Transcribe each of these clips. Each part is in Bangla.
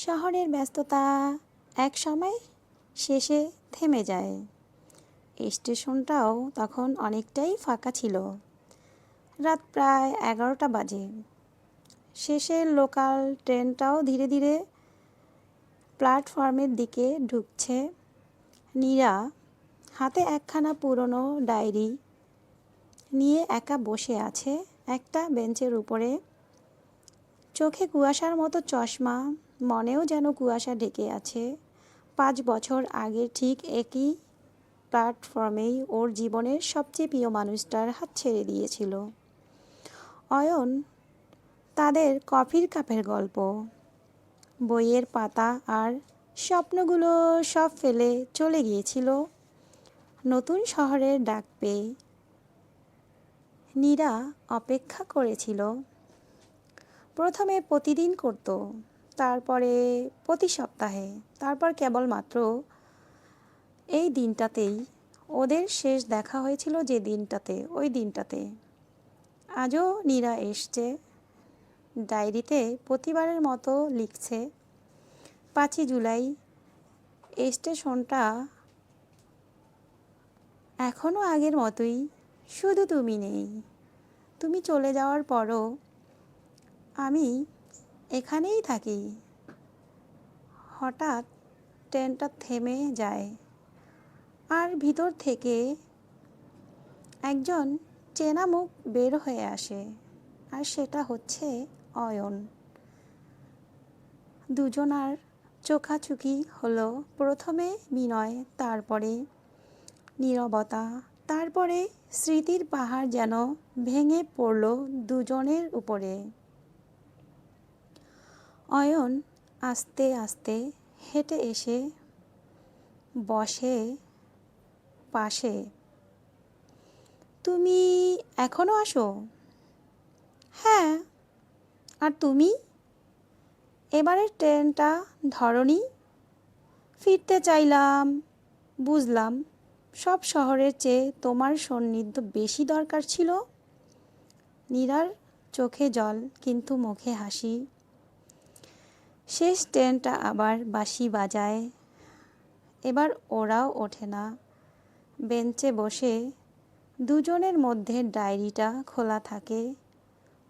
শহরের ব্যস্ততা এক সময় শেষে থেমে যায়। স্টেশনটাও তখন অনেকটাই ফাঁকা ছিল। রাত প্রায় এগারোটা বাজে। শেষের লোকাল ট্রেনটাও ধীরে ধীরে প্ল্যাটফর্মের দিকে ঢুকছে। নীরা, হাতে একখানা পুরনো ডায়েরি নিয়ে একা বসে আছে একটা বেঞ্চের উপরে। চোখে কুয়াশার মতো চশমা, মনেও যেন কুয়াশা ঢেকে আছে। পাঁচ বছর আগে ঠিক একই প্ল্যাটফর্মেই ওর জীবনের সবচেয়ে প্রিয় মানুষটার হাত ছেড়ে দিয়েছিল। অয়ন, তাদের কফির কাপের গল্প। বইয়ের পাতা আর স্বপ্নগুলো সব ফেলে চলে গিয়েছিল নতুন শহরের ডাক পেয়ে। নীরা অপেক্ষা করেছিল। প্রথমে প্রতিদিন করত, তারপরে প্রতি সপ্তাহে, তারপর কেবলমাত্র এই দিনটাতেই। ওদের শেষ দেখা হয়েছিল যে দিনটাতে, ওই দিনটাতে। আজও নীরা এসছে, ডায়েরিতে প্রতিবারের মতো লিখছে, পাঁচই জুলাই স্টেশনটা এখনও আগের মতোই, শুধু তুমি নেই। তুমি চলে যাওয়ার পরও আমি এখানেই থাকি। হঠাৎ ট্রেনটা থেমে যায় আর ভিতর থেকে একজন চেনা মুখ বের হয়ে আসে আর সেটা হচ্ছে অয়ন। দুজনার চোখাচুকি হলো। প্রথমে বিনয়, তারপরে নীরবতা, তারপরে স্মৃতির পাহাড় যেন ভেঙে পড়ল দুজনের উপরে। অয়ন আস্তে আস্তে হেঁটে এসে বসে পাশে। তুমি এখনও আসো? হ্যাঁ। আর তুমি? এবারের ট্রেনটা ধরনি। ফিরতে চাইলাম। বুঝলাম। সব শহরের চেয়ে তোমার সান্নিধ্য বেশি দরকার ছিল? নীরার চোখে জল, কিন্তু মুখে হাসি। শেষ ট্রেনটা আবার বাঁশি বাজায়। এবার ওরাও ওঠে না। বেঞ্চে বসে দুজনের মধ্যে ডায়েরিটা খোলা থাকে।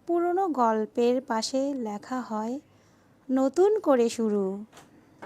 পুরনো গল্পের পাশে লেখা হয়, নতুন করে শুরু।